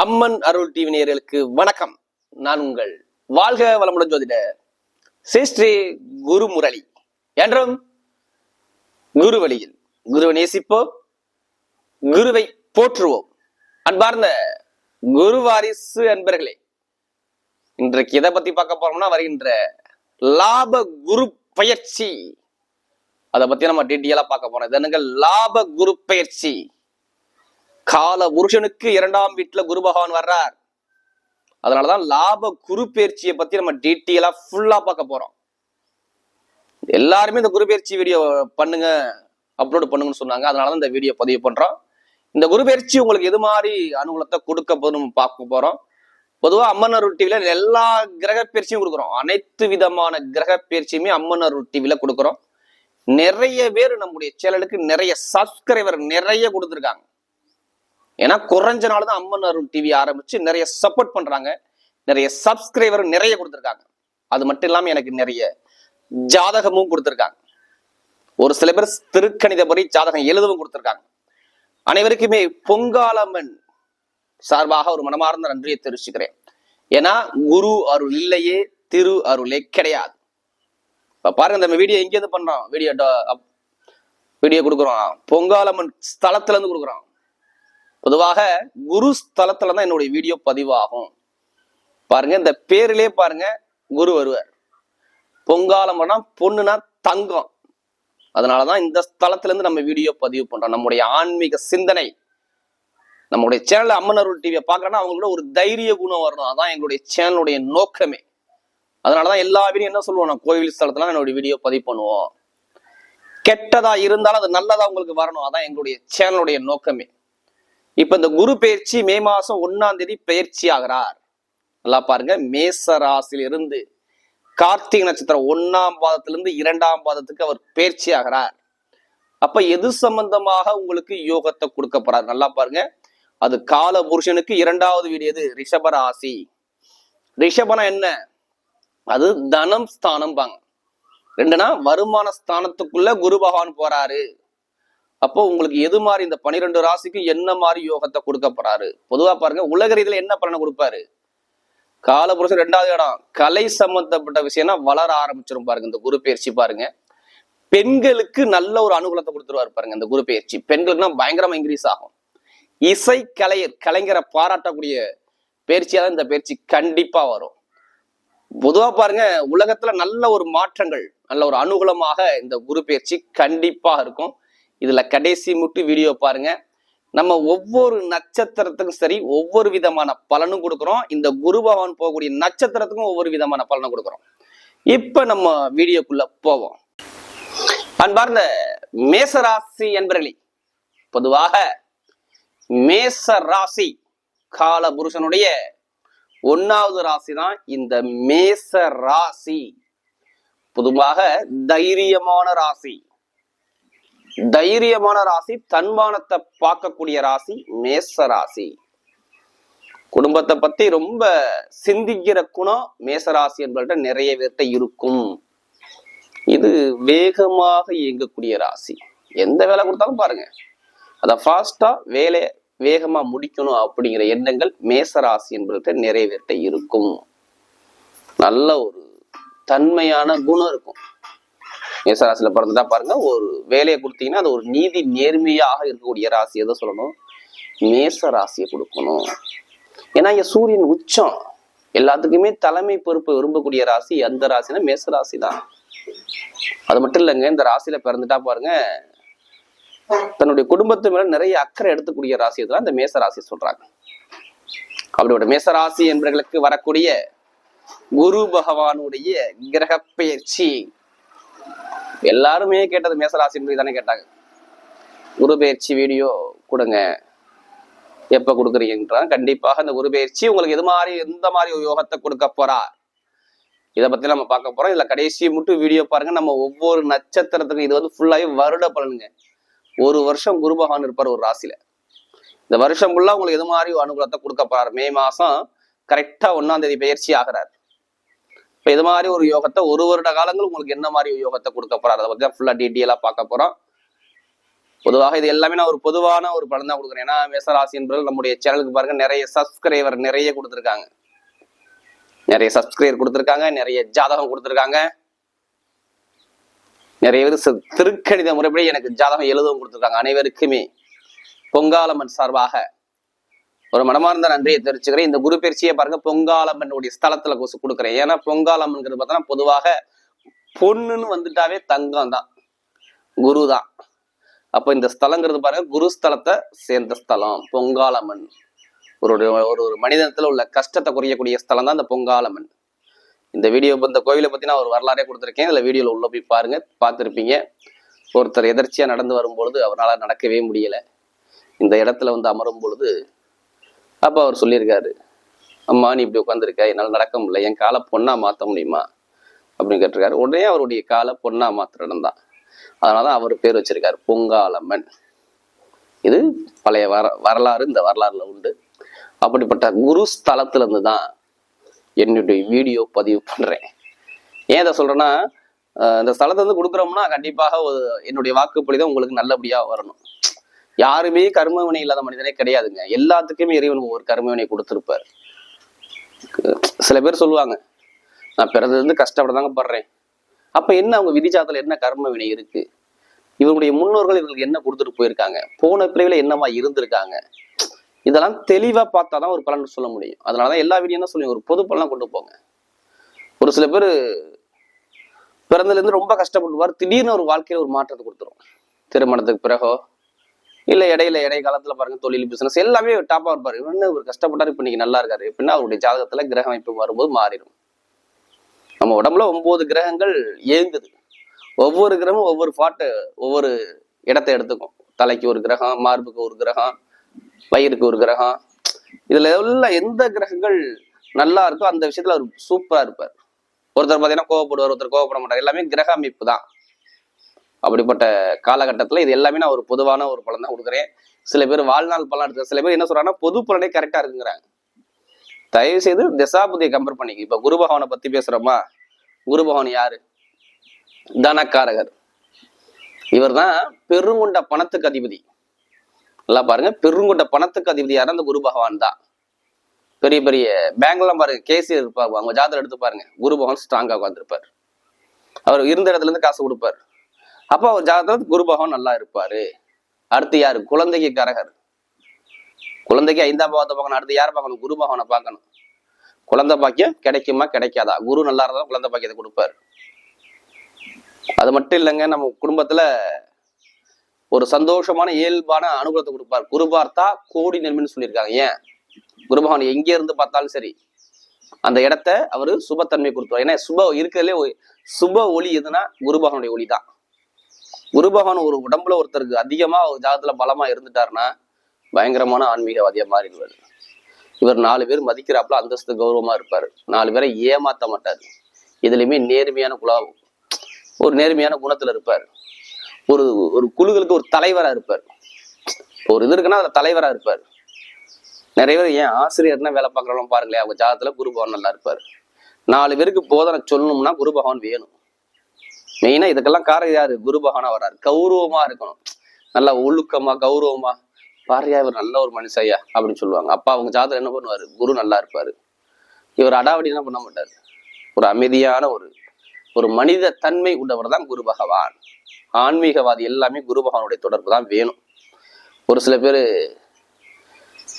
அம்மன் அருள் TV நேயர்களுக்கு வணக்கம். நான் உங்கள் வாழ்க வளமுடன் ஜோதிட ஸ்ரீ குரு முரளி என்றும் குரு வழியில் குருவை நேசிப்போம் குருவை போற்றுவோம். அன்பார்ந்த குரு வாரிசு அன்பர்களே இன்றைக்கு எதை பத்தி பார்க்க போறோம்னா வருகின்ற லாப குரு பயிற்சி. அதை பத்தி நம்ம டீட்டெயிலா பார்க்க போறோம். இது என்னங்க? லாப குரு பயிற்சி. கால புருஷனுக்கு இரண்டாம் வீட்டுல குரு பகவான் வர்றார். அதனாலதான் லாப குரு பயிற்சியை பத்தி நம்ம டீட்டெயிலா ஃபுல்லா பார்க்க போறோம். எல்லாருமே இந்த குரு பயிற்சி வீடியோ பண்ணுங்க அப்லோட் பண்ணுங்கன்னு சொன்னாங்க. அதனாலதான் இந்த வீடியோ பதிவு பண்றோம். இந்த குரு பயிற்சி உங்களுக்கு எது மாதிரி அனுகூலத்தை கொடுக்க போதும் பார்க்க போறோம். பொதுவா அம்மன் அருள் டிவில எல்லா கிரக பயிற்சியும் கொடுக்குறோம். அனைத்து விதமான கிரக பயிற்சியுமே அம்மன் அருள் டிவில கொடுக்குறோம். நிறைய பேர் நம்முடைய சேனலுக்கு நிறைய சப்ஸ்கிரைபர் நிறைய கொடுத்துருக்காங்க. ஏன்னா குறைஞ்ச நாள் தான் அம்மன் அருள் டிவி ஆரம்பிச்சு நிறைய சப்போர்ட் பண்றாங்க. நிறைய சப்ஸ்கிரைபர் நிறைய கொடுத்துருக்காங்க. அது மட்டும் இல்லாமல் எனக்கு நிறைய ஜாதகமும் கொடுத்துருக்காங்க. ஒரு சில பேர் திருக்கணிதபடி ஜாதகம் எழுதவும் கொடுத்துருக்காங்க. அனைவருக்குமே பொங்காலம்மன் சார்பாக ஒரு மனமார்ந்த நன்றியை தெரிவிச்சுக்கிறேன். ஏன்னா குரு அருள் இல்லையே திரு அருளே கிடையாது. இப்போ பாருங்க நம்ம வீடியோ எங்கேருந்து பண்றோம்? வீடியோ வீடியோ கொடுக்குறோம். பொங்காலம்மன் ஸ்தலத்துல இருந்து கொடுக்குறோம். பொதுவாக குரு ஸ்தலத்துல தான் என்னுடைய வீடியோ பதிவாகும். பாருங்க இந்த பேரிலே பாருங்க குரு வருவார். பொங்காலம்னா பொண்ணுனா தங்கம். அதனாலதான் இந்த ஸ்தலத்துல இருந்து நம்ம வீடியோ பதிவு பண்றோம். நம்முடைய ஆன்மீக சிந்தனை நம்முடைய சேனல் அம்மன் அருள் டிவியை பார்க்கறோம்னா அவங்களோட ஒரு தைரிய குணம் வரணும். அதான் எங்களுடைய சேனலுடைய நோக்கமே. அதனாலதான் எல்லா வீடியும் என்ன சொல்லுவோம் நான் கோவில் ஸ்தலத்துல என்னுடைய வீடியோ பதிவு பண்ணுவோம். கெட்டதா இருந்தாலும் அது நல்லதா உங்களுக்கு வரணும். அதான் எங்களுடைய சேனலுடைய நோக்கமே. இப்ப இந்த குரு பயிற்சி மே மாசம் ஒன்னாம் தேதி பயிற்சி ஆகிறார். நல்லா பாருங்க. மேச ராசியிலிருந்து கார்த்திகை நட்சத்திரம் ஒன்னாம் பாதத்திலிருந்து இரண்டாம் பாதத்துக்கு அவர் பயிற்சி ஆகிறார். அப்ப எது சம்பந்தமாக உங்களுக்கு யோகத்தை கொடுக்க போறார்? நல்லா பாருங்க. அது கால புருஷனுக்கு இரண்டாவது வீடு எது? ரிஷப ராசி. ரிஷபனா என்ன? அது தனம் ஸ்தானம் பாங்க ரெண்டுனா வருமான ஸ்தானத்துக்குள்ள குரு பகவான் போறாரு. அப்போ உங்களுக்கு எது மாதிரி இந்த பனிரெண்டு ராசிக்கும் என்ன மாதிரி யோகத்தை கொடுக்க போறாரு? பொதுவா பாருங்க உலக ரீதியில என்ன பலனை கொடுப்பாரு? காலபுருஷன் ரெண்டாவது இடம் கலை சம்பந்தப்பட்ட விஷயம்னா வளர ஆரம்பிச்சிரும் பாருங்க இந்த குரு பயிற்சி பாருங்க. பெண்களுக்கு நல்ல ஒரு அனுகூலத்தை கொடுத்துருவாரு பாருங்க இந்த குரு பயிற்சி. பெண்களுக்குனா பயங்கரமா இன்க்ரீஸ் ஆகும். இசை கலையர் கலைஞரை பாராட்டக்கூடிய பயிற்சியா தான் இந்த பயிற்சி கண்டிப்பா வரும். பொதுவா பாருங்க உலகத்துல நல்ல ஒரு மாற்றங்கள் நல்ல ஒரு அனுகூலமாக இந்த குரு பயிற்சி கண்டிப்பா இருக்கும். இதுல கடைசி முட்டு வீடியோ பாருங்க. நம்ம ஒவ்வொரு நட்சத்திரத்துக்கும் சரி ஒவ்வொரு விதமான பலனும் கொடுக்குறோம். இந்த குரு பகவான் போகக்கூடிய நட்சத்திரத்துக்கும் ஒவ்வொரு விதமான பலனும் கொடுக்குறோம். இப்ப நம்ம வீடியோக்குள்ள போவோம். அன்பார்ந்த மேசராசி என்பர்களே பொதுவாக மேச ராசி கால புருஷனுடைய ஒன்னாவது ராசி தான் இந்த மேச ராசி பொதுவாக தைரியமான ராசி. தைரியமான ராசி தன்மானத்தை பார்க்கக்கூடிய ராசி மேச ராசி. குடும்பத்தை பத்தி ரொம்ப சிந்திக்கிற குணம் மேசராசி என்பவர்கிட்ட நிறைய பேர்கிட்ட இருக்கும். இது வேகமாக இயங்கக்கூடிய ராசி. எந்த வேலை கொடுத்தாலும் பாருங்க. அத ஃபாஸ்டா வேலையை வேகமா முடிக்கணும் அப்படிங்கிற எண்ணங்கள் மேசராசி என்பவர்கிட்ட நிறைய பேர்கிட்ட இருக்கும். நல்ல ஒரு தன்மையான குணம் இருக்கும். மேசராசியில பிறந்துட்டா பாருங்க ஒரு வேலையை கொடுத்தீங்கன்னா அது ஒரு நீதி நேர்மையாக இருக்கக்கூடிய ராசி எதை சொல்லணும். மேச ராசியை கொடுக்கணும். ஏன்னா இங்க சூரியன் உச்சம். எல்லாத்துக்குமே தலைமை பொறுப்பு விரும்பக்கூடிய ராசி அந்த ராசினா மேச ராசி தான் அது மட்டும் இல்லைங்க இந்த ராசியில பிறந்துட்டா பாருங்க தன்னுடைய குடும்பத்து மேல நிறைய அக்கறை எடுத்துக்கூடிய ராசி தான் இந்த மேச ராசி சொல்றாங்க. அப்படியோட மேச ராசி என்பவர்களுக்கு வரக்கூடிய குரு பகவானுடைய கிரக பயிற்சி எல்லாருமே கேட்டது மேசராசி தானே கேட்டாங்க. குரு பயிற்சி வீடியோ கொடுங்க. எப்ப கொடுக்குறீங்கன்றான். கண்டிப்பாக அந்த குரு பயிற்சி உங்களுக்கு எது மாதிரி எந்த மாதிரி ஒரு யோகத்தை கொடுக்க போறார் இதை பத்தி நம்ம பார்க்க போறோம். இதுல கடைசி மட்டும் வீடியோ பாருங்க. நம்ம ஒவ்வொரு நட்சத்திரத்துக்கும் இது வந்து ஃபுல்லாகவே வருட பலனுங்க. ஒரு வருஷம் குரு பகவான் இருப்பார் ஒரு ராசியில. இந்த வருஷம் ஃபுல்லா உங்களுக்கு எது மாதிரி ஒரு அனுகூலத்தை கொடுக்க போறாரு? மே மாசம் கரெக்டா ஒன்னாம் தேதி பயிற்சி ஆகிறார். இப்போ இது மாதிரி ஒரு யோகத்தை ஒரு வருட காலங்கள் உங்களுக்கு என்ன மாதிரி யோகத்தை கொடுக்க போறாரு? அதை பத்தி தான் ஃபுல்லா டீட்டெயிலா பார்க்க போறோம். பொதுவாக இது எல்லாமே நான் ஒரு பொதுவான ஒரு பலன் தான் கொடுக்குறேன். ஏன்னா மேசராசி என்பவர்கள் நம்முடைய சேனலுக்கு பாருங்க நிறைய சப்ஸ்கிரைபர் நிறைய கொடுத்துருக்காங்க. நிறைய சப்ஸ்கிரைபர் கொடுத்துருக்காங்க நிறைய ஜாதகம் கொடுத்துருக்காங்க. நிறைய பேர் திருக்கணித முறைப்படி எனக்கு ஜாதகம் எழுதவும் கொடுத்துருக்காங்க அனைவருக்குமே. பொங்காலம்மன் சார்பாக ஒரு மனமார்ந்த நன்றியை தெரிவிச்சுக்கிறேன். இந்த குரு பயிற்சியை பாருங்க பொங்காலம்மனுடைய ஸ்தலத்துல கொசு கொடுக்குறேன். ஏன்னா பொங்காலம்மன்கிறது பார்த்தோன்னா பொதுவாக பொண்ணுன்னு வந்துட்டாவே தங்கம் தான் குரு தான் அப்போ இந்த ஸ்தலங்கிறது பாருங்க குரு ஸ்தலத்தை சேர்ந்த ஸ்தலம் பொங்காலம்மன். ஒரு ஒரு ஒரு மனிதனத்துல உள்ள கஷ்டத்தை குறையக்கூடிய ஸ்தலம் தான் இந்த பொங்காலம்மன். இந்த வீடியோ இந்த கோவிலை பத்தி நான் ஒரு வரலாறே கொடுத்துருக்கேன். இதுல வீடியோல உள்ள போய் பாருங்க பார்த்துருப்பீங்க. ஒருத்தர் எதர்ச்சியா நடந்து வரும்பொழுது அவரால் நடக்கவே முடியல. இந்த இடத்துல வந்து அமரும் பொழுது அப்போ அவர் சொல்லியிருக்காரு அம்மா நீ இப்படி உட்காந்துருக்க என்னால் நடக்க முடியல என் காலை பொண்ணாக மாற்ற முடியுமா? அப்படின்னு கேட்டிருக்காரு. உடனே அவருடைய காலை பொண்ணாக மாத்திரம் தான். அதனாலதான் அவர் பேர் வச்சிருக்காரு பொங்காலம்மன். இது பழைய வர வரலாறு இந்த வரலாறுல உண்டு. அப்படிப்பட்ட குரு ஸ்தலத்திலேருந்து தான் என்னுடைய வீடியோ பதிவு பண்ணுறேன் ஏன் இதை சொல்கிறேன்னா இந்த ஸ்தலத்தை வந்து கொடுக்குறோம்னா கண்டிப்பாக ஒரு என்னுடைய வாக்குப்படி தான் உங்களுக்கு நல்லபடியாக வரணும். யாருமே கர்மவினை இல்லாத மனிதனே கிடையாதுங்க. எல்லாத்துக்குமே இறைவன் ஒரு கர்மவினை கொடுத்துருப்பார். சில பேர் சொல்லுவாங்க நான் பிறந்ததுலேருந்து இருந்து கஷ்டப்படதாங்க படுறேன். அப்போ என்ன அவங்க விதிஜாதத்துல என்ன கர்ம வினை இருக்கு? இவங்களுடைய முன்னோர்கள் இவங்களுக்கு என்ன கொடுத்துட்டு போயிருக்காங்க? போன பிறவில என்னமா இருந்திருக்காங்க? இதெல்லாம் தெளிவாக பார்த்தா தான் ஒரு பலன் சொல்ல முடியும். அதனாலதான் எல்லா வீடியோ தான் சொல்லுங்க ஒரு பொது பலனாக கொண்டு போங்க. ஒரு சில பேர் பிறந்ததுலேருந்து ரொம்ப கஷ்டப்படுவார் திடீர்னு ஒரு வாழ்க்கையில் ஒரு மாற்றத்தை கொடுத்துரும். திருமணத்துக்கு பிறகோ இல்ல இடையில இடை காலத்தில் பாருங்க தொழில் பிசினஸ் எல்லாமே டாப்பா இருப்பாரு. இவன் ஒரு கஷ்டப்பட்டாரு இப்போ இன்னைக்கு நல்லா இருக்காரு. எப்படின்னா அவருடைய ஜாதகத்தில் கிரக அமைப்பு வரும்போது மாறிடும். நம்ம உடம்புல ஒன்பது கிரகங்கள் இயங்குது. ஒவ்வொரு கிரகமும் ஒவ்வொரு பாட்டு ஒவ்வொரு இடத்தை எடுத்துக்கும். தலைக்கு ஒரு கிரகம் மார்புக்கு ஒரு கிரகம் வயிறுக்கு ஒரு கிரகம். இதுல எல்லாம் எந்த கிரகங்கள் நல்லா இருக்கோ அந்த விஷயத்துல அவர் சூப்பரா இருப்பார். ஒருத்தர் பார்த்தீங்கன்னா கோவப்படுவார் ஒருத்தர் கோவப்பட மாட்டார். எல்லாமே கிரக அமைப்பு தான். அப்படிப்பட்ட காலகட்டத்தில் இது எல்லாமே நான் ஒரு பொதுவான ஒரு பலன் தான் கொடுக்குறேன். சில பேர் வாழ்நாள் பலன் எடுத்து சில பேர் என்ன சொல்றாங்கன்னா பொது பலனே கரெக்டாக இருக்குங்கிறாங்க. தயவு செய்து திசாபுதியை கம்பேர் பண்ணிக்க இப்போ குரு பகவானை பற்றி பேசுகிறோமா குரு பகவான் யாரு? தனக்காரகர். இவர்தான் பெருங்குண்ட பணத்துக்கு அதிபதி. நல்லா பாருங்க. பெருங்குண்ட பணத்துக்கு அதிபதி யாரும் அந்த குரு பகவான் தான். பெரிய பெரிய பேங்க்லாம் பாருங்க. கேசி இருப்பாங்க. அவங்க ஜாதகம் எடுத்து பாருங்க. குரு பகவான் ஸ்ட்ராங்காக உட்காந்துருப்பார் அவர் இருந்த இடத்துல இருந்து காசு கொடுப்பார். அப்போ அவர் ஜாதகத்துல குரு பகவான் நல்லா இருப்பாரு. அடுத்து யாரு? குழந்தைக்கு கரகர். குழந்தைக்கு ஐந்தாம் பாவத்தை பார்க்கணும். அடுத்து யார் பார்க்கணும்? குரு பகவானை பார்க்கணும். குழந்தை பாக்கியம் கிடைக்குமா? கிடைக்காதா? குரு நல்லா இருந்தா குழந்தை பாக்கியத்தை கொடுப்பாரு. அது மட்டும் இல்லைங்க நம்ம குடும்பத்துல ஒரு சந்தோஷமான இயல்பான அனுகூலத்தை கொடுப்பார். குரு பார்த்தா கோடி நன்மைன்னு சொல்லியிருக்காங்க. ஏன்? குரு பகவான் எங்கே இருந்து பார்த்தாலும் சரி. அந்த இடத்த அவரு சுபத்தன்மை கொடுத்துருவார். ஏன்னா சுப இருக்கிறதுலே சுப ஒளி எதுனா குரு பகவானுடைய ஒளி தான் குரு பகவான் ஒரு உடம்புல ஒருத்தருக்கு அதிகமா ஒரு ஜாதத்துல பலமா இருந்துட்டாருன்னா பயங்கரமான ஆன்மீகவாதியா மாறிடுவார். இவர் நாலு பேர் மதிக்கிறாப்புல அந்தஸ்து கௌரவமா இருப்பாரு. நாலு பேரை ஏமாத்த மாட்டாரு. இதுலயுமே நேர்மையான குழாவும் ஒரு நேர்மையான குணத்துல இருப்பார். ஒரு ஒரு குழுக்களுக்கு ஒரு தலைவரா இருப்பார். ஒரு இது இருக்குன்னா அதுல தலைவரா இருப்பார். நிறைய பேர் ஏன் ஆசிரியர்னா வேலை பார்க்குறவங்க பாருங்களேன் அவங்க ஜாதத்துல குரு பகவான் நல்லா இருப்பார். நாலு பேருக்கு போதனை சொல்லணும்னா குரு பகவான் வேணும். மெயினா இதுக்கெல்லாம் காரணம் யாரு? குரு பகவானா வர்றாரு கௌரவமா இருக்கணும். நல்லா ஒழுக்கமா கௌரவமா. பாரியா இவர் நல்ல ஒரு மனுஷையா அப்படின்னு சொல்லுவாங்க. அப்பா அவங்க ஜாதகம் என்ன பண்ணுவாரு? குரு நல்லா இருப்பாரு. இவர் அடாவடி என்ன பண்ண மாட்டாரு. ஒரு அமைதியான ஒரு ஒரு மனித தன்மை உள்ளவர் தான் குரு பகவான். ஆன்மீகவாதி எல்லாமே குரு பகவானுடைய தொடர்பு தான் வேணும். ஒரு சில பேர்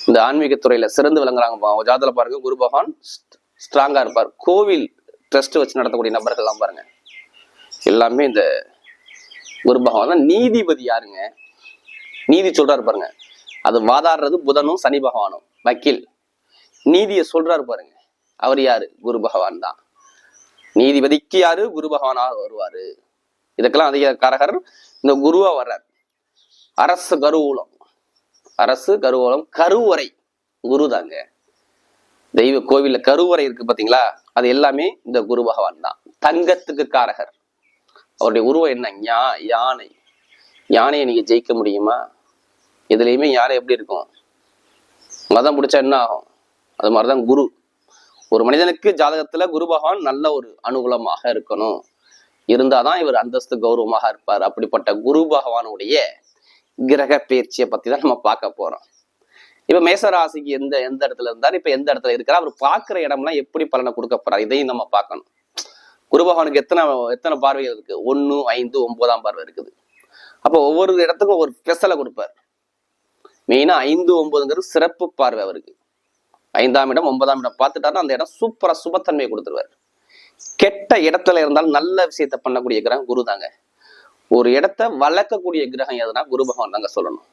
இந்த ஆன்மீகத்துறையில சிறந்து விளங்குறாங்க. பா- அவங்க ஜாதத்துல பாருங்க குரு பகவான் ஸ்ட்ராங்கா இருப்பார். கோவில் ட்ரஸ்ட் வச்சு நடத்தக்கூடிய நபர்கள்லாம் பாருங்க. எல்லாமே இந்த குரு பகவான் தான். நீதிபதி யாருங்க? நீதி சொல்றாரு பாருங்க. அது வாதாடுறது புதனும் சனி பகவானும். வக்கீல். நீதியை சொல்றாரு பாருங்க. அவர் யாரு? குரு பகவான் தான். நீதிபதிக்கு யாரு? குரு பகவானாக வருவாரு. இதுக்கெல்லாம் அதிக காரகர் இந்த குருவா வர்றார். அரசு கருவூலம். அரசு கருவூலம் கருவறை. குரு தாங்க தெய்வ கோவில்ல கருவறை இருக்கு பாத்தீங்களா? அது எல்லாமே இந்த குரு பகவான் தான். தங்கத்துக்கு காரகர். அவருடைய உருவம் என்ன? ஞா யானை. யானையை நீங்கள் ஜெயிக்க முடியுமா? இதுலயுமே யானை எப்படி இருக்கும்? மதம் பிடிச்சா என்ன ஆகும்? அது மாதிரி தான் குரு. ஒரு மனிதனுக்கு ஜாதகத்தில் குரு பகவான் நல்ல ஒரு அனுகூலமாக இருக்கணும். இருந்தால் தான் இவர் அந்தஸ்து கௌரவமாக இருப்பார். அப்படிப்பட்ட குரு பகவானுடைய கிரக பயிற்சியை பற்றி தான் நம்ம பார்க்க போகிறோம் இப்போ மேச ராசிக்கு எந்த எந்த இடத்துல இருந்தார்? இப்போ எந்த இடத்துல இருக்கிறார்? அவர் பார்க்குற இடம்லாம் எப்படி பலனை கொடுக்க போறார்? இதையும் நம்ம பார்க்கணும். குருபகவானுக்கு எத்தனை எத்தனை பார்வைகள் இருக்கு? ஒன்று ஐந்து ஒன்பதாம் பார்வை இருக்குது. அப்போ ஒவ்வொரு இடத்துக்கும் ஒரு ஸ்பெஷலை கொடுப்பார். மெயினாக ஐந்து ஒன்பதுங்கிறது சிறப்பு பார்வை அவருக்கு. ஐந்தாம் இடம் ஒன்பதாம் இடம் பார்த்துட்டாருன்னா அந்த இடம் சூப்பராக சுபத்தன்மையை கொடுத்துருவார். கெட்ட இடத்துல இருந்தாலும் நல்ல விஷயத்த பண்ணக்கூடிய கிரகம் குரு தாங்க. ஒரு இடத்த வளர்க்கக்கூடிய கிரகம் எதுனா குரு பகவான் தாங்க சொல்லணும்.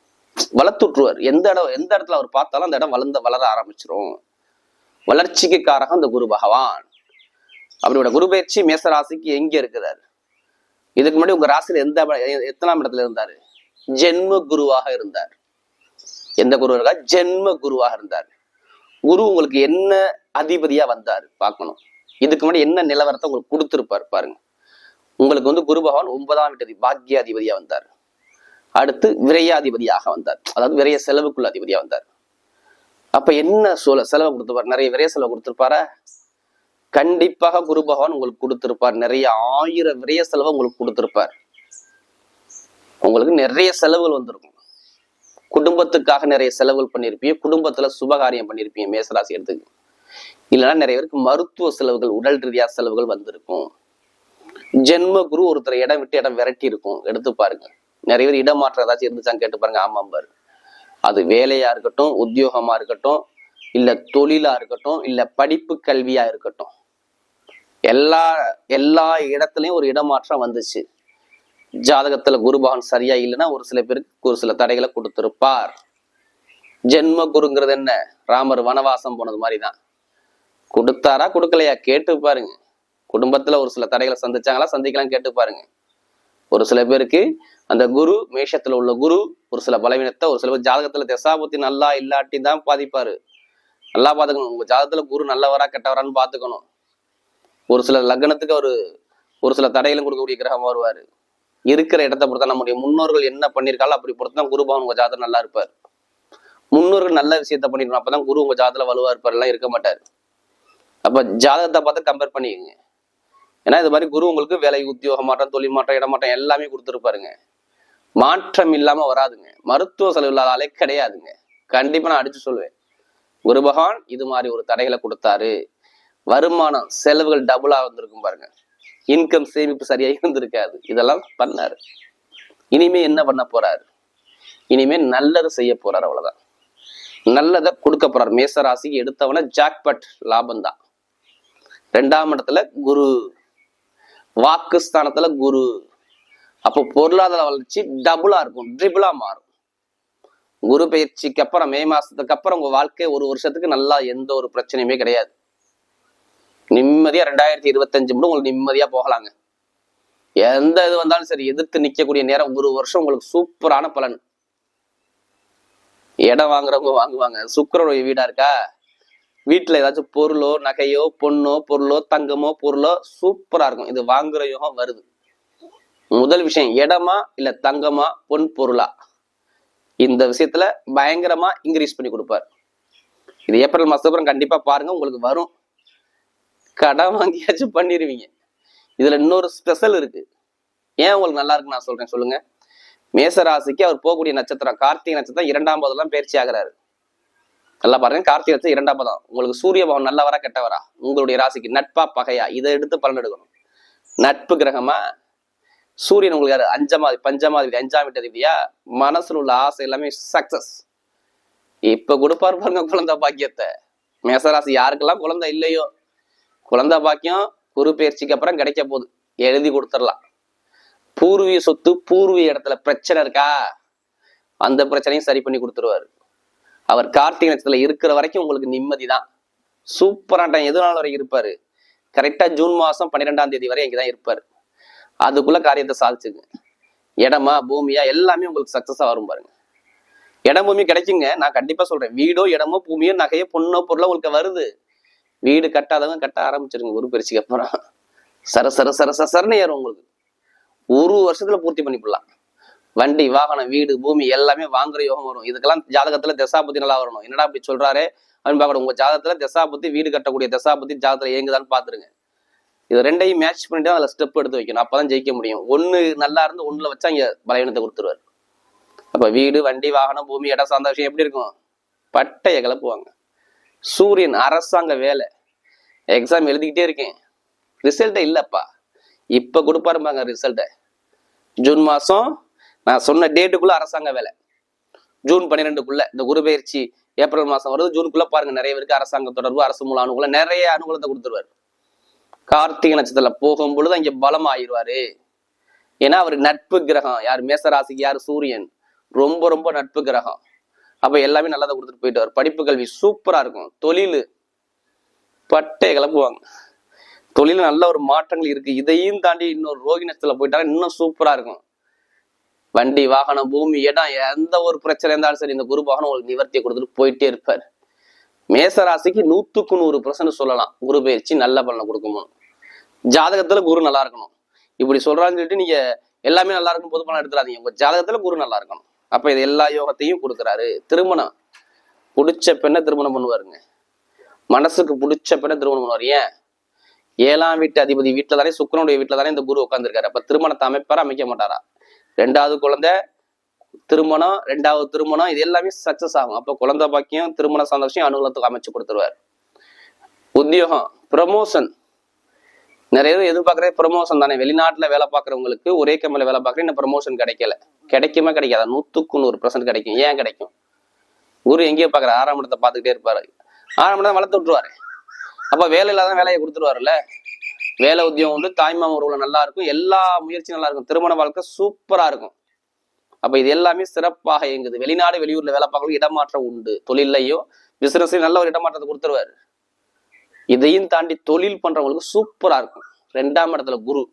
வளர்த்துட்ருவார். எந்த இடம் எந்த இடத்துல அவர் பார்த்தாலும் அந்த இடம் வளர்ந்த வளர ஆரம்பிச்சிரும். வளர்ச்சிக்கு காரகம் அந்த குரு பகவான். அவரோட குரு பயிற்சி மேச ராசிக்கு எங்க இருக்கிறார்? இதுக்கு முன்னாடி உங்க ராசியில் எந்த எத்தனாம் இடத்துல இருந்தாரு? ஜென்ம குருவாக இருந்தார். எந்த குரு இருக்கா? ஜென்ம குருவாக இருந்தார். குரு உங்களுக்கு என்ன அதிபதியா வந்தார்? பார்க்கணும். இதுக்கு முன்னாடி என்ன நிலவரத்தை உங்களுக்கு கொடுத்துருப்பார் பாருங்க. உங்களுக்கு வந்து குரு பகவான் ஒன்பதாம் வீட்டு பாக்கியாதிபதியா வந்தார். அடுத்து விரையாதிபதியாக வந்தார். அதாவது விரைய செலவுக்குள்ள அதிபதியா வந்தார். அப்ப என்ன சொல்ல செலவு கொடுத்துருப்பார்? நிறைய விரைய செலவு கொடுத்துருப்பாரா? கண்டிப்பாக குரு பகவான் உங்களுக்கு கொடுத்திருப்பார். நிறைய ஆயிரம் விரைய செலவு உங்களுக்கு கொடுத்திருப்பார். உங்களுக்கு நிறைய செலவுகள் வந்திருக்கும். குடும்பத்துக்காக நிறைய செலவுகள் பண்ணியிருப்பீங்க குடும்பத்துல சுபகாரியம் பண்ணியிருப்பீங்க மேசராசி எடுத்துக்கு. இல்லைன்னா நிறைய பேருக்கு மருத்துவ செலவுகள் உடல் ரீதியா செலவுகள் வந்திருக்கும். ஜென்ம குரு ஒருத்தர் இடம் விட்டு இடம் விரட்டி இருக்கும். எடுத்து பாருங்க. நிறைய பேர் இடமாற்றம் ஏதாச்சும் இருந்துச்சான்னு கேட்டு பாருங்க. ஆமாம் பாரு. அது வேலையா இருக்கட்டும் உத்தியோகமா இருக்கட்டும் இல்ல தொழிலா இருக்கட்டும் இல்ல படிப்பு கல்வியா இருக்கட்டும். எல்லா எல்லா இடத்துலையும் ஒரு இடமாற்றம் வந்துச்சு. ஜாதகத்துல குருபகவான் சரியா இல்லைன்னா ஒரு சில பேருக்கு ஒரு சில தடைகளை கொடுத்திருப்பார். ஜென்ம குருங்கிறது என்ன? ராமர் வனவாசம் போனது மாதிரி தான் கொடுத்தாரா கொடுக்கலையா? கேட்டு பாருங்க. குடும்பத்துல ஒரு சில தடைகளை சந்திச்சாங்களா சந்திக்கலாம் கேட்டு பாருங்க. ஒரு சில பேருக்கு அந்த குரு மேஷத்துல உள்ள குரு ஒரு சில பலவீனத்தை ஒரு சில பேர் ஜாதகத்துல தசாபத்தி நல்லா இல்லாட்டி தான் பாதிப்பாரு. நல்லா பாத்துக்கணும். உங்க ஜாதகத்துல குரு நல்லவரா கெட்டவரான்னு பாத்துக்கணும். ஒரு சில லக்னத்துக்கு அவர் ஒரு சில தடைகளும் கொடுக்கக்கூடிய கிரகம் வருவார். இருக்கிற இடத்த பொறுத்தா நம்முடைய முன்னோர்கள் என்ன பண்ணியிருக்காலும் அப்படி பொறுத்து தான் குரு உங்கள் உங்க ஜாதகம் நல்லா இருப்பார். முன்னோர்கள் நல்ல விஷயத்த பண்ணிருக்கணும் அப்பதான் குரு உங்க ஜாதத்துல வலுவா இருப்பார் எல்லாம் இருக்க மாட்டார். அப்ப ஜாதகத்தை பார்த்து கம்பேர் பண்ணிக்கோங்க. ஏன்னா இது மாதிரி குரு உங்களுக்கு வேலை உத்தியோக மாற்றம் தொழில் மாற்றம் இடமாற்றம் எல்லாமே கொடுத்துருப்பாருங்க. மாற்றம் இல்லாம வராதுங்க. மருத்துவ செலவு இல்லாத ஆளே கிடையாதுங்க. கண்டிப்பா நான் அடிச்சு சொல்லுவேன் குரு பகவான் இது மாதிரி ஒரு தடைகளை கொடுத்தாரு. வருமானம் செலவுகள் டபுளா வந்திருக்கும் பாருங்க. இன்கம் சேமிப்பு சரியா இருந்திருக்காது. இதெல்லாம் பண்ணாரு. இனிமே என்ன பண்ண போறாரு? இனிமே நல்லது செய்ய போறாரு அவ்வளவுதான். நல்லதை கொடுக்க போறாரு. மேச ராசிக்கு எடுத்தவன ஜாக்பட் லாபம் தான். ரெண்டாம் இடத்துல குரு வாக்குஸ்தானத்துல குரு. அப்போ பொருளாதார வளர்ச்சி டபுளா இருக்கும். ட்ரிபிளா மாறும். குரு பயிற்சிக்கு அப்புறம் மே மாசத்துக்கு அப்புறம் உங்க வாழ்க்கை ஒரு வருஷத்துக்கு நல்லா எந்த ஒரு பிரச்சனையுமே கிடையாது. நிம்மதியா ரெண்டாயிரத்தி இருபத்தஞ்சு மட்டும் உங்களுக்கு நிம்மதியா போகலாங்க. எந்த இது வந்தாலும் சரி எதிர்த்து நிற்கக்கூடிய நேரம் ஒரு வருஷம் உங்களுக்கு சூப்பரான பலன். இடம் வாங்குறவங்க வாங்குவாங்க. சுக்கரனுடைய வீடா இருக்கா? வீட்டில் ஏதாச்சும் பொருளோ நகையோ பொண்ணோ பொருளோ தங்கமோ பொருளோ சூப்பராக இருக்கும். இது வாங்குற யோகம் வருது. முதல் விஷயம் இடமா இல்லை தங்கமா பொன் பொருளா? இந்த விஷயத்துல பயங்கரமா இன்க்ரீஸ் பண்ணி கொடுப்பார். இது ஏப்ரல் மாசத்துக்கு அப்புறம் கண்டிப்பா பாருங்க உங்களுக்கு வரும். கடன் வாங்கியாச்சும் பண்ணிடுவீங்க இதுல இன்னொரு ஸ்பெஷல் இருக்கு. ஏன் உங்களுக்கு நல்லா இருக்கு நான் சொல்றேன் சொல்லுங்க. மேச ராசிக்கு அவர் போகக்கூடிய நட்சத்திரம் கார்த்திகை நட்சத்திரம் இரண்டாம் பதம்லாம் பயிற்சி ஆகிறாரு. நல்லா பாருங்க கார்த்திகை நட்சத்திரம் இரண்டாம் பதம். உங்களுக்கு சூரிய பவன் நல்லவரா கெட்டவரா? உங்களுடைய ராசிக்கு நட்பா பகையா? இதை எடுத்து பலன் எடுக்கணும். நட்பு கிரகமா? சூரியன் உங்களுக்கு அஞ்சமாதி பஞ்சமாதி அஞ்சாம் வீட்டு மனசுல உள்ள ஆசை எல்லாமே சக்சஸ் இப்ப கொடுப்பாரு பாருங்க குழந்தை பாக்கியத்தை. மேசராசி யாருக்கெல்லாம் குழந்தை இல்லையோ? குழந்தை பாக்கியம் குரு பயிற்சிக்கு அப்புறம் கிடைக்க போகுது. எழுதி கொடுத்துடலாம். பூர்வீக சொத்து பூர்வீக இடத்துல பிரச்சனை இருக்கா? அந்த பிரச்சனையும் சரி பண்ணி கொடுத்துருவாரு. அவர் கார்த்திகை நட்சத்திரத்தில் இருக்கிற வரைக்கும் உங்களுக்கு நிம்மதி தான் சூப்பராட்டம் எது நாள் வரைக்கும் இருப்பாரு. கரெக்டாக ஜூன் மாதம் பன்னிரெண்டாம் தேதி வரை இங்கதான் இருப்பார். அதுக்குள்ள காரியத்தை சாதிச்சுங்க. இடமா பூமியா எல்லாமே உங்களுக்கு சக்ஸஸாக வரும் பாருங்க. இடம் பூமி கிடைக்குங்க. நான் கண்டிப்பாக சொல்கிறேன் வீடோ இடமோ பூமியோ நகையோ பொண்ணோ பொருளோ உங்களுக்கு வருது. வீடு கட்டாதவங்க கட்ட ஆரம்பிச்சிருங்க ஒரு பரிசுக்கு அப்புறம் சர சர சர சர சரன்னு ஏறும் உங்களுக்கு. ஒரு வருஷத்துல பூர்த்தி பண்ணிவிடலாம் வண்டி வாகனம் வீடு பூமி எல்லாமே வாங்குற யோகம் வரும். இதுக்கெல்லாம் ஜாதகத்துல தசாபுத்தி நல்லா வரணும். என்னடா அப்படி சொல்றாரு? அப்படின்னு பார்க்கணும். உங்க ஜாதகத்துல தசாபுத்தி வீடு கட்டக்கூடிய தசாபுத்தி ஜாதகத்துல இயங்குதான்னு பாத்துருங்க இது ரெண்டையும் மேட்ச் பண்ணிட்டு அதுல ஸ்டெப் எடுத்து வைக்கணும். அப்பதான் ஜெயிக்க முடியும். ஒண்ணு நல்லா இருந்து ஒண்ணுல வச்சா இங்க பலவீனத்தை கொடுத்துருவாரு. அப்ப வீடு வண்டி வாகனம் பூமி இடம் சார்ந்த விஷயம் எப்படி இருக்கும்? பட்டையை கிளப்புவாங்க சூரியன் அரசாங்க வேலை. எக்ஸாம் எழுதிக்கிட்டே இருக்கேன். ரிசல்ட்டை இல்லைப்பா. இப்போ கொடுப்பாருப்பாங்க ரிசல்ட்டை ஜூன் மாதம் நான் சொன்ன டேட்டுக்குள்ளே அரசாங்க வேலை. ஜூன் பன்னிரெண்டுக்குள்ளே இந்த குரு பயிற்சி ஏப்ரல் மாதம் வருது. ஜூனுக்குள்ளே பாருங்க நிறைய பேருக்கு அரசாங்க தொடர்பு அரசு மூல அனுகூலம் நிறைய அனுகூலத்தை கொடுத்துருவாரு. கார்த்திகை நட்சத்திரத்தில் போகும் பொழுது அங்கே பலம் ஆயிடுவார் ஏன்னா அவர் நட்பு கிரகம். யார் மேசராசிக்கு யார் சூரியன். ரொம்ப ரொம்ப நட்பு கிரகம். அப்ப எல்லாமே நல்லதை கொடுத்துட்டு போயிட்டு படிப்பு கல்வி சூப்பரா இருக்கும். தொழில் பட்டை கிளப்புவாங்க. தொழில நல்ல ஒரு மாற்றங்கள் இருக்கு. இதையும் தாண்டி இன்னொரு ரோகி போயிட்டாங்க. இன்னும் சூப்பரா இருக்கும். வண்டி வாகனம் பூமி இடம் எந்த ஒரு பிரச்சனை இருந்தாலும் சரி இந்த குரு வாகனம் உங்களுக்கு நிவர்த்தியை கொடுத்துட்டு போயிட்டே இருப்பார். மேசராசிக்கு நூத்துக்கு நூறு பர்சன்ட் சொல்லலாம். குரு பயிற்சி நல்ல பலனை கொடுக்குமோ? ஜாதகத்துல குரு நல்லா இருக்கணும். இப்படி சொல்றான்னு சொல்லிட்டு நீங்க எல்லாமே நல்லா இருக்கும் பொது பலன் எடுத்துடாதீங்க. உங்க ஜாதகத்துல குரு நல்லா இருக்கணும். அப்ப இது எல்லா யோகத்தையும் கொடுக்குறாரு. திருமணம். பிடிச்ச பெண்ணை திருமணம் பண்ணுவாருங்க. மனசுக்கு பிடிச்ச பெண்ணை திருமணம் பண்ணுவார். ஏன்? ஏழாம் வீட்டு அதிபதி வீட்டில் தானே சுக்கரனுடைய வீட்டில் தானே இந்த குரு உட்காந்துருக்காரு அப்ப திருமணத்தை அமைப்பாரா அமைக்க மாட்டாரா? ரெண்டாவது குழந்தை திருமணம் ரெண்டாவது திருமணம் இது எல்லாமே சக்சஸ் ஆகும். அப்ப குழந்தை பாக்கியம் திருமண சந்தோஷம் அனுகூலத்துக்கு அமைச்சு கொடுத்துருவார். உத்தியோகம் ப்ரமோஷன் நிறைய பேர் ப்ரமோஷன் தானே. வெளிநாட்டில் வேலை பார்க்கறவங்களுக்கு ஒரே கம்பெனில வேலை பார்க்குறேன் இன்னும் ப்ரமோஷன் கிடைக்கல. கிடைக்குமா கிடைக்காது? நூற்றுக்கு நூறு பர்சன்ட் கிடைக்கும். ஏன் கிடைக்கும்? குரு எங்கேயோ பார்க்குற ஆறாம் இடத்தை பார்த்துக்கிட்டே இருப்பாரு. ஆறாம் இடம் வளர்த்து விட்டுருவாரு. அப்போ வேலை இல்லாத வேலையை கொடுத்துருவாருல்ல? வேலை உத்தியோகம் உண்டு தாய்மாம உறவுல நல்லா இருக்கும். எல்லா முயற்சியும் நல்லா இருக்கும். திருமண வாழ்க்கை சூப்பராக இருக்கும். அப்போ இது எல்லாமே சிறப்பாக இயங்குது. வெளிநாடு வெளியூர்ல வேலை பார்க்கறது இடமாற்றம் உண்டு. தொழிலையோ பிசினஸ்லையும் நல்ல ஒரு இடமாற்றத்தை கொடுத்துருவாரு. இதையும் தாண்டி தொழில் பண்றவங்களுக்கு சூப்பரா இருக்கும். ரெண்டாம் இடத்துல குரு.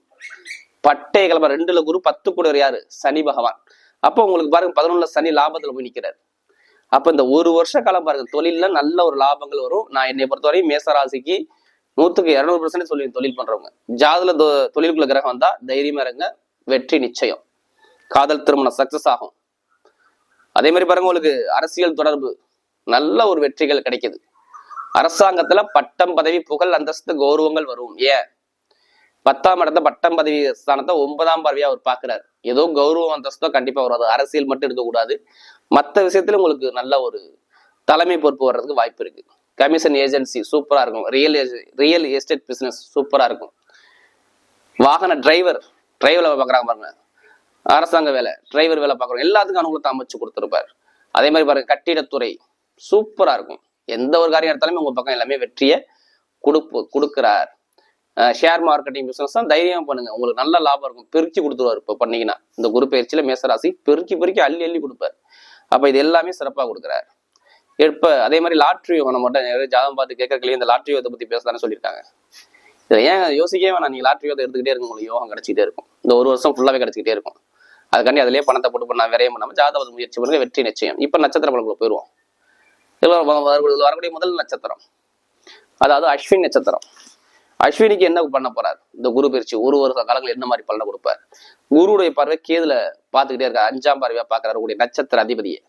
பட்டை கிளம்ப ரெண்டுல குரு பத்து கூட யாரு சனி பகவான். அப்போ உங்களுக்கு பாருங்க பதினொன்றுல சனி லாபத்தில் போய் நிக்கிறாரு. அப்போ இந்த ஒரு வருஷ காலம் பாருங்க தொழிலில் நல்ல ஒரு லாபங்கள் வரும். நான் என்னை பொறுத்தவரையும் மேசராசிக்கு நூற்றுக்கு இரநூறு பர்சன்ட் சொல்லி தொழில் பண்ணுறவங்க ஜாதில் தொ- தொழிலுக்குள்ள கிரகம் வந்தால் தைரியமாக இருங்க வெற்றி நிச்சயம். காதல் திருமணம் சக்ஸஸ் ஆகும். அதே மாதிரி பாருங்க உங்களுக்கு அரசியல் தொடர்பு நல்ல ஒரு வெற்றிகள் கிடைக்குது. அரசாங்கத்துல பட்டம் பதவி புகழ் அந்தஸ்து கௌரவங்கள் வரும். ஏன்? பத்தாம் இடத்த பட்டம் பதவி ஸ்தானத்தை ஒன்பதாம் பார்வையா அவர் பாக்குறாரு ஏதோ கௌரவ அந்தஸ்தோ கண்டிப்பா வராது. அரசியல் மட்டும் இருக்கக்கூடாது. மற்ற விஷயத்துல உங்களுக்கு நல்ல ஒரு தலைமை பொறுப்பு வர்றதுக்கு வாய்ப்பு இருக்கு. கமிஷன் ஏஜென்சி சூப்பரா இருக்கும். ரியல் ரியல் எஸ்டேட் பிசினஸ் சூப்பரா இருக்கும். வாகன டிரைவர் டிரைவர்ல பாக்குறாங்க பாருங்க. அரசாங்க வேலை டிரைவர் வேலை பார்க்குறோம் எல்லாத்துக்கும் அனுகூலத்தை அமைச்சு கொடுத்துருப்பாரு. அதே மாதிரி பாருங்க கட்டிடத்துறை சூப்பரா இருக்கும். எந்த ஒரு காரியம் எடுத்தாலுமே உங்க பக்கம் எல்லாமே வெற்றியை கொடுப்பு கொடுக்குறார். ஷேர் மார்க்கெட்டிங் பிசினஸ் தான் தைரியம் பண்ணுங்க. உங்களுக்கு நல்ல லாபம் இருக்கும். பெருக்கி கொடுத்துருவார் இப்போ பண்ணீங்கன்னா. இந்த குரு பயிற்சியில மேசராசி பெருக்கி பெருக்கி அள்ளி அள்ளி கொடுப்பார். அப்ப இது எல்லாமே சிறப்பாக கொடுக்குறாரு. இப்போ அதே மாதிரி லாட்ரி யோகம் நம்ம மட்டும் நிறைய ஜாதகம் பார்த்து கேட்கறதுலயே இந்த லாட்ரி யோகத்தை பத்தி பேசலாம்னு சொல்லியிருக்காங்க. இதை ஏன் யோசிக்கவே வேணாம். நீங்க லாட்ரி யோகத்தை எடுத்துக்கிட்டே இருக்கும் உங்களுக்கு யோகம் கிடைச்சிக்கிட்டே இருக்கும். இந்த ஒரு வருஷம் ஃபுல்லாவே கிடைச்சிக்கிட்டே இருக்கும். அதுக்காண்டி அதுலயே பணத்தை போட்டு பண்ண விரையும் பண்ணாமல் ஜாதகத்தை முயற்சி பண்ணுங்க. வெற்றி நிச்சயம். இப்போ நட்சத்திர பலன்களை போயிடுவோம். இதில் வரக்கூடிய முதல் நட்சத்திரம். அதாவது அஸ்வின் நட்சத்திரம். அஸ்வினிக்கு என்ன பண்ண போறார்? இந்த குரு பயிற்சி ஒரு வருஷ காலங்கள் என்ன மாதிரி பலனை கொடுப்பார்? குருடைய பார்வை கேதுல பாத்துக்கிட்டே இருக்காரு. அஞ்சாம் பார்வையா பாக்குறாரு உடைய நட்சத்திர அதிபதியை.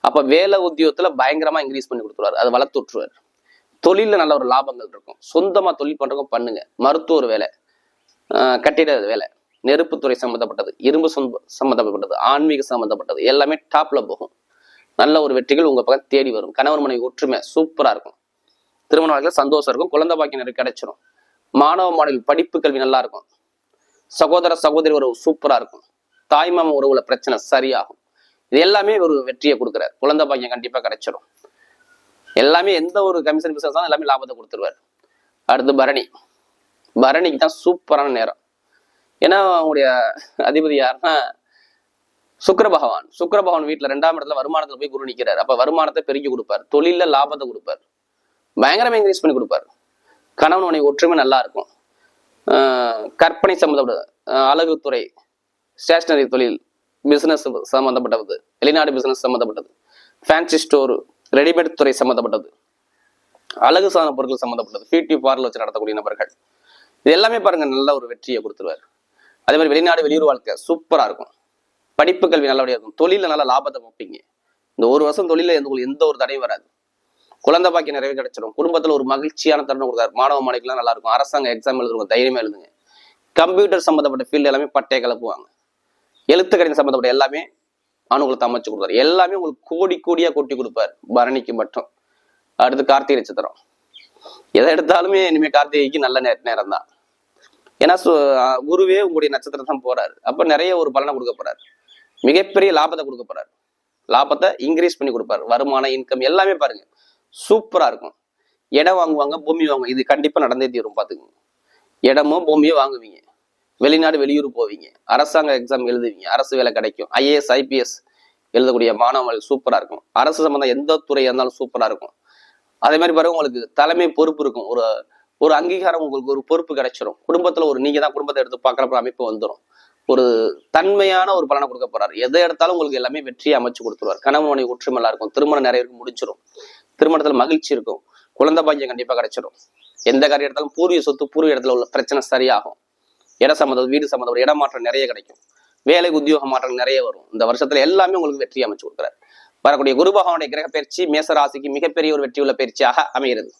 அப்ப வேலை உத்தியோகத்துல பயங்கரமா இன்க்ரீஸ் பண்ணி கொடுத்துருவாரு. அதை வளர்த்து விட்டுருவாரு நல்ல ஒரு லாபங்கள் இருக்கும். சொந்தமா தொழில் பண்றவங்க பண்ணுங்க. ஒரு வேலை. கட்டிட வேலை. நெருப்புத்துறை சம்மந்தப்பட்டது இரும்பு சம்மந்தப்பட்டது ஆன்மீக சம்மந்தப்பட்டது எல்லாமே டாப்ல போகும். நல்ல ஒரு வெற்றிகள் உங்க பக்கம் தேடி வரும். கணவர் மனைவி ஒற்றுமை சூப்பரா இருக்கும். திருமண வாழ்க்கையில் சந்தோஷம் இருக்கும். குழந்தை பாக்கியம் நிறைய கிடைச்சிரும். மாணவ மாணவிகள் படிப்பு கல்வி நல்லா இருக்கும். சகோதர சகோதரி உறவு சூப்பரா இருக்கும். தாய்மாம உறவுல பிரச்சனை சரியாகும். இது எல்லாமே ஒரு வெற்றியை கொடுக்குறாரு. குழந்தை பாக்கியம் கண்டிப்பா கிடைச்சிரும். எல்லாமே எந்த ஒரு கமிஷன் பிசினஸ் எல்லாமே லாபத்தை கொடுத்துருவாரு. அடுத்து பரணி. பரணிக்கு தான் சூப்பரான நேரம். ஏன்னா அவங்களுடைய அதிபதி யாருன்னா சுக்கர பகவான். சுக்கர பகவான் வீட்டுல ரெண்டாம் இடத்துல வருமானத்துல போய் குரு நிக்கிறாரு. அப்ப வருமானத்தை பெருக்கி கொடுப்பார். தொழில்ல லாபத்தை கொடுப்பார். பயங்கரமா இன்க்ரீஸ் பண்ணி கொடுப்பார். கணவன் மனைவி ஒற்றுமை நல்லா இருக்கும். கற்பனை சம்மந்தப்பட்டது அழகுத்துறை ஸ்டேஷனரி தொழில் பிஸ்னஸ் சம்மந்தப்பட்டது வெளிநாடு பிஸ்னஸ் சம்மந்தப்பட்டது ஃபேன்சி ஸ்டோர் ரெடிமேட் துறை சம்மந்தப்பட்டது அழகு சாதன பொருட்கள் சம்மந்தப்பட்டது பியூட்டி பார்லர் வச்சு நடத்தக்கூடிய நபர்கள். இது எல்லாமே பாருங்க நல்ல ஒரு வெற்றியை கொடுத்துருவார். அதே மாதிரி வெளிநாடு வெளியூர் வாழ்க்கை சூப்பராக இருக்கும். படிப்பு கல்வி நல்லபடியாக இருக்கும். தொழிலில் நல்ல லாபத்தை பார்ப்பீங்க. இந்த ஒரு வருஷம் தொழிலில் எந்த எந்த ஒரு தடையும் வராது. குழந்தை பாக்கி நிறைய கிடைச்சிடும் குடும்பத்துல ஒரு மகிழ்ச்சியான தருணம் கொடுக்காரு மாணவ மாணவிகள்லாம் நல்லா இருக்கும் அரசாங்க எக்ஸாம் எழுதுறவங்க தைரியமா எழுதுங்க. கம்ப்யூட்டர் சம்மந்தப்பட்ட ஃபீல்டு எல்லாமே பட்டையை கலப்புவாங்க. எழுத்து கடிதம் சம்மந்தப்பட்ட எல்லாமே அனுகூலத்தை அமைச்சு கொடுப்பாரு எல்லாமே உங்களுக்கு கோடி கோடியா கொட்டி கொடுப்பாரு. பரணிக்கு மட்டும். அடுத்து கார்த்திகை நட்சத்திரம். எதை எடுத்தாலுமே இனிமே கார்த்திகைக்கு நல்ல நேரம் நேரம் தான். ஏன்னா சு- குருவே உங்களுடைய நட்சத்திரம் தான் போறாரு. அப்ப நிறைய ஒரு பலனை கொடுக்க போறாரு. மிகப்பெரிய லாபத்தை கொடுக்க போறாரு. லாபத்தை இன்க்ரீஸ் பண்ணி கொடுப்பாரு. வருமானம் இன்கம் எல்லாமே பாருங்க. சூப்பரா இருக்கும். இடம் வாங்குவாங்க பூமி வாங்குவாங்க இது கண்டிப்பா நடந்தே தீரும் பாத்துக்கோங்க. இடமும் பூமியோ வாங்குவீங்க. வெளிநாடு வெளியூர் போவீங்க. அரசாங்க எக்ஸாம் எழுதுவீங்க. அரசு வேலை கிடைக்கும். ஐஏஎஸ் ஐபிஎஸ் எழுதக்கூடிய மாணவர்கள் சூப்பரா இருக்கும். அரசு சம்பந்தம் எந்த துறையா இருந்தாலும் சூப்பரா இருக்கும். அதே மாதிரி பாருங்க உங்களுக்கு தலைமை பொறுப்பு இருக்கும். ஒரு ஒரு அங்கீகாரம் உங்களுக்கு ஒரு பொறுப்பு கிடைச்சிடும் குடும்பத்துல ஒரு நீங்க தான் குடும்பத்தை எடுத்து பார்க்குற அமைப்பு வந்துடும் ஒரு தன்மையான ஒரு பலனை கொடுக்க போறாரு. எதை எடுத்தாலும் உங்களுக்கு எல்லாமே வெற்றியை அமைச்சு கொடுத்துருவார். கணவன் மனைவி ஒற்றுமையா இருக்கும். திருமணம் நிறைய பேருக்கு முடிச்சிடும் திருமணத்தில் மகிழ்ச்சி இருக்கும். குழந்தை பாக்கியம் கண்டிப்பா கிடைச்சிடும் எந்த காரியம் எடுத்தாலும் பூர்வீக சொத்து பூர்வீக இடத்துல உள்ள பிரச்சனை சரியாகும். இட சம்மந்தம் வீடு சம்மந்தம் ஒரு இடமாற்றம் நிறைய கிடைக்கும். வேலை உத்தியோக மாற்றம் நிறைய வரும். இந்த வருஷத்துல எல்லாமே உங்களுக்கு வெற்றி அமைச்சு கொடுக்குறாரு. வரக்கூடிய குரு பகவானுடைய கிரக பயிற்சி மேச ராசிக்கு மிகப்பெரிய ஒரு வெற்றியுள்ள பயிற்சியாக அமைகிறது.